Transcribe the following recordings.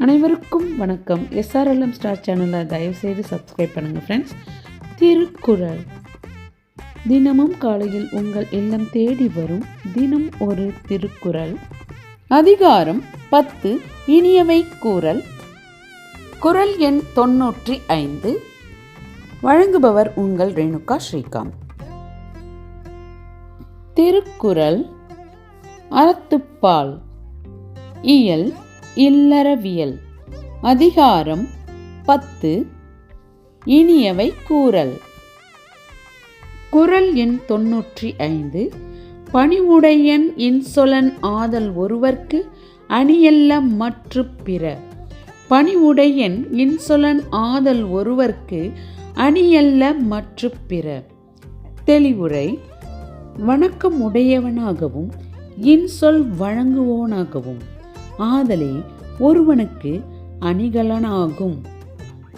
அனைவருக்கும் வணக்கம். SRLM star சேனலை தயவுசெய்து சப்ஸ்கிரைப் பண்ணுங்கள் ஃப்ரெண்ட்ஸ் திருக்குறள். தினமும் காலையில் உங்கள் இல்லம் தேடி வரும். தினம் ஒரு திருக்குறள். அதிகாரம் பத்து. இனியவை கூறல். குறள் எண் தொன்னூற்றி ஐந்து. வழங்குபவர் உங்கள் ரேணுகா ஸ்ரீகாந்த். திருக்குறள். அறத்துப்பால். இயல். இல்லறவியல். அதிகாரம் பத்து. இனியவை கூறல். குறள் எண் தொன்னூற்றி ஐந்து. பணிவுடையன் இன்சொலன் ஆதல் ஒருவர்க்கு அணியல்ல மற்று பிற. பணிவுடையன் இன்சொலன் ஆதல் ஒருவர்க்கு அணியல்ல மற்று பிற. தெளிவுரை. வணக்கம் உடையவனாகவும் இன்சொல் வழங்குவோனாகவும். ஆதலே ஒருவனுக்கு அணிகலனாகும்.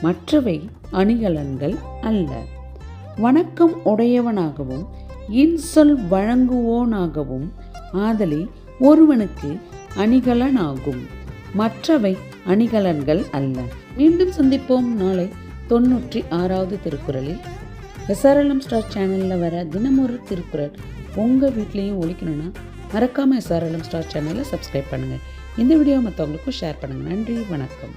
மற்றவை அணிகலன்கள் அல்ல. வணக்கம் உடையவனாகவும் இன்சொல் வழங்குவோனாகவும் ஆதலே ஒருவனுக்கு அணிகலனாகும். மற்றவை அணிகலன்கள் அல்ல. மீண்டும் சந்திப்போம் நாளை தொண்ணூற்றி ஆறாவது திருக்குறளில் எஸ்ஆர்எல்எம் ஸ்டார் சேனலில் வர தினமொரு திருக்குறள் உங்கள் வீட்லேயும் ஒழிக்கணும்னா மறக்காமல் எஸ்ஆர்எல்எம் ஸ்டார் சேனலை சப்ஸ்கிரைப் பண்ணுங்கள் இந்த வீடியோ மற்றவங்களுக்கும் ஷேர் பண்ணுங்கள் நன்றி வணக்கம்.